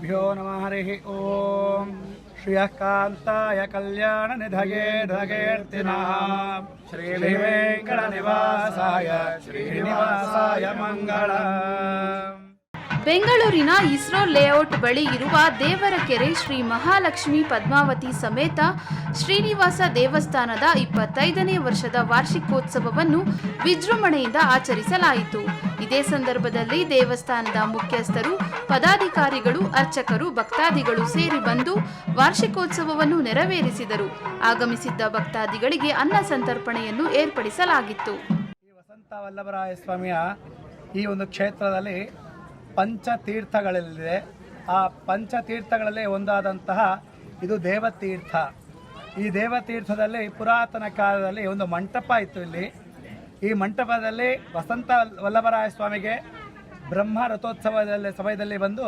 श्रीगुरुभ्यो नमः हरिः ॐ श्रियः कान्ताय कल्याणनिधये धगेर्तिनः। श्रीवेङ्कटनिवासाय श्रीनिवासाय मङ्गलम्। ಬೆಂಗಳೂರಿನ ಇಸ್ರೋ ಲೇಔಟ್ ಬಳಿ ಇರುವ ದೇವರಕೆರೆ ಶ್ರೀ ಮಹಾಲಕ್ಷ್ಮಿ ಪದ್ಮಾವತಿ ಸಮೇತ ಶ್ರೀನಿವಾಸ ದೇವಸ್ಥಾನದ ಇಪ್ಪತ್ತೈದನೇ ವರ್ಷದ ವಾರ್ಷಿಕೋತ್ಸವವನ್ನು ವಿಜೃಂಭಣೆಯಿಂದ ಆಚರಿಸಲಾಯಿತು. ಇದೇ ಸಂದರ್ಭದಲ್ಲಿ ದೇವಸ್ಥಾನದ ಮುಖ್ಯಸ್ಥರು, ಪದಾಧಿಕಾರಿಗಳು, ಅರ್ಚಕರು, ಭಕ್ತಾದಿಗಳು ಸೇರಿ ಬಂದು ವಾರ್ಷಿಕೋತ್ಸವವನ್ನು ನೆರವೇರಿಸಿದರು. ಆಗಮಿಸಿದ್ದ ಭಕ್ತಾದಿಗಳಿಗೆ ಅನ್ನ ಸಂತರ್ಪಣೆಯನ್ನು ಏರ್ಪಡಿಸಲಾಗಿತ್ತು. ಈ ಒಂದು ಕ್ಷೇತ್ರದಲ್ಲಿ ಪಂಚತೀರ್ಥಗಳಿದೆ ಆ ಪಂಚತೀರ್ಥಗಳಲ್ಲಿ ಒಂದಾದಂತಹ ಇದು ದೇವತೀರ್ಥ. ಈ ದೇವತೀರ್ಥದಲ್ಲಿ ಪುರಾತನ ಕಾಲದಲ್ಲಿ ಒಂದು ಮಂಟಪ ಇತ್ತು ಇಲ್ಲಿ. ಈ ಮಂಟಪದಲ್ಲಿ ವಸಂತ ವಲ್ಲಭರಾಯ ಸ್ವಾಮಿಗೆ ಬ್ರಹ್ಮ ರಥೋತ್ಸವದಲ್ಲಿ ಸಮಯದಲ್ಲಿ ಬಂದು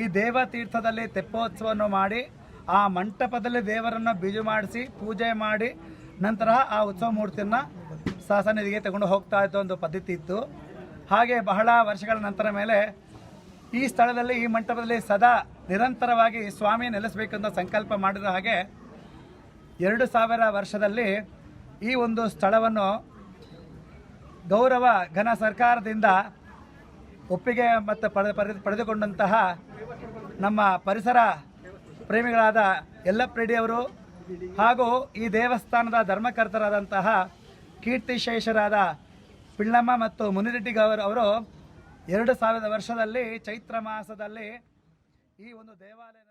ಈ ದೇವತೀರ್ಥದಲ್ಲಿ ತೆಪ್ಪೋತ್ಸವವನ್ನು ಮಾಡಿ, ಆ ಮಂಟಪದಲ್ಲಿ ದೇವರನ್ನು ಬೀಜು ಮಾಡಿಸಿ ಪೂಜೆ ಮಾಡಿ, ನಂತರ ಆ ಉತ್ಸವ ಮೂರ್ತಿಯನ್ನು ಸಹಸನಿಧಿಗೆ ತಗೊಂಡು ಹೋಗ್ತಾ ಇದ್ದ ಒಂದು ಪದ್ಧತಿ ಇತ್ತು. ಹಾಗೆ ಬಹಳ ವರ್ಷಗಳ ನಂತರ ಮೇಲೆ ಈ ಸ್ಥಳದಲ್ಲಿ, ಈ ಮಂಟಪದಲ್ಲಿ ಸದಾ ನಿರಂತರವಾಗಿ ಸ್ವಾಮಿ ನೆಲೆಸಬೇಕೆಂದು ಸಂಕಲ್ಪ ಮಾಡಿದ ಹಾಗೆ ಎರಡು ಸಾವಿರ ವರ್ಷದಲ್ಲಿ ಈ ಒಂದು ಸ್ಥಳವನ್ನು ಗೌರವ ಘನ ಸರ್ಕಾರದಿಂದ ಒಪ್ಪಿಗೆ ಮತ್ತು ಪಡೆ ಪಡೆದು, ಪಡೆದುಕೊಂಡಂತಹ ನಮ್ಮ ಪರಿಸರ ಪ್ರೇಮಿಗಳಾದ ಯಲ್ಲಪ್ಪ ರೆಡ್ಡಿಯವರು ಹಾಗೂ ಈ ದೇವಸ್ಥಾನದ ಧರ್ಮಕರ್ತರಾದಂತಹ ಕೀರ್ತಿಶೇಷರಾದ ಪಿಳ್ಳಮ್ಮ ಮತ್ತು ಮುನಿರೆಡ್ಡಿ ಗೌರ್ ಅವರು ಎರಡು ಸಾವಿರದ ವರ್ಷದಲ್ಲಿ ಚೈತ್ರ ಮಾಸದಲ್ಲಿ ಈ ಒಂದು ದೇವಾಲಯದ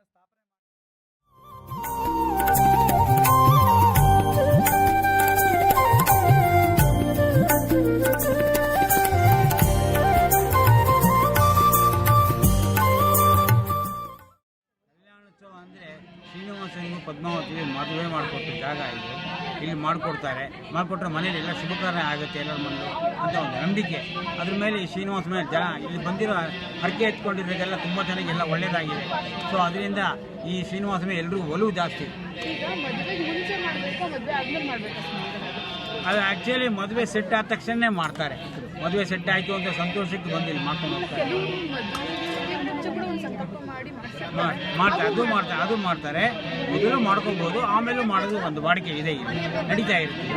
ಶ್ರೀನಿವಾಸನಿಗೂ ಪದ್ಮಾವತಿ ಮದುವೆ ಮಾಡಿಕೊಟ್ಟ ಜಾಗ ಇದು. ಇಲ್ಲಿ ಮಾಡಿಕೊಡ್ತಾರೆ. ಮಾಡಿಕೊಟ್ರೆ ಮನೇಲಿ ಎಲ್ಲ ಶುಭ ಕಾರ್ಯ ಆಗುತ್ತೆ ಎಲ್ಲರ ಮನೇಲಿ ಅಂತ ಒಂದು ನಂಬಿಕೆ. ಅದ್ರ ಮೇಲೆ ಈ ಶ್ರೀನಿವಾಸ ಮೇಲೆ ಜನ ಇಲ್ಲಿ ಬಂದಿರೋ ಹರಕೆ ಎತ್ಕೊಂಡಿರೋದೆಲ್ಲ ತುಂಬ ಜನಕ್ಕೆಲ್ಲ ಒಳ್ಳೆಯದಾಗಿದೆ ಸೊ ಅದರಿಂದ ಈ ಶ್ರೀನಿವಾಸ ಮೇಲೆ ಎಲ್ರಿಗೂ ಒಲವು ಜಾಸ್ತಿ. ಅದು ಆ್ಯಕ್ಚುಲಿ ಮದುವೆ ಸೆಟ್ ಆದ ತಕ್ಷಣ ಮಾಡ್ತಾರೆ. ಮದುವೆ ಸೆಟ್ ಆಯಿತು ಅಂತ ಸಂತೋಷಕ್ಕೆ ಬಂದಿಲ್ಲ, ಮಾಡ್ಕೊಂಡು ಹೋಗ್ತಾರೆ. ಮಾಡ್ತಾರೆ, ಅದು ಮಾಡ್ತಾರೆ ಅದು ಮಾಡ್ತಾರೆ. ಮೊದಲು ಮಾಡ್ಕೊಬೋದು, ಆಮೇಲೂ ಮಾಡೋದು ಒಂದು ವಾಡಿಕೆ ಇದೆ ನಡೀತಾ ಇರ್ತೀವಿ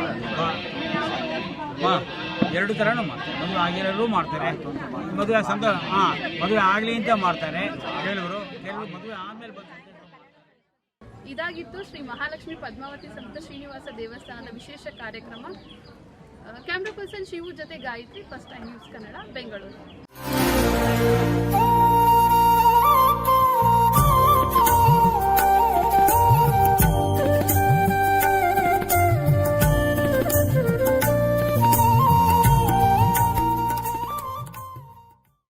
ಹಾಂ. ಎರಡು ಥರನೂ ಮಾಡ್ತಾರೆ. ಮದುವೆ ಆಗಿರೋರು ಮಾಡ್ತಾರೆ. ಮದುವೆ ಸಂತೋಷ ಹಾಂ, ಮದುವೆ ಆಗಲಿ ಅಂತ ಮಾಡ್ತಾರೆ. ಕೆಲವರು ಕೆಲವರು ಮದುವೆ ಆದಮೇಲೆ ಬಂದು ಇದಾಗಿತ್ತು ಶ್ರೀ ಮಹಾಲಕ್ಷ್ಮಿ ಪದ್ಮಾವತಿ ಸಂತ ಶ್ರೀನಿವಾಸ ದೇವಸ್ಥಾನದ ವಿಶೇಷ ಕಾರ್ಯಕ್ರಮ. ಕ್ಯಾಮ್ರಾ ಪರ್ಸನ್ ಶಿವು ಜೊತೆ Gayathri first time news Kannada, Bengaluru.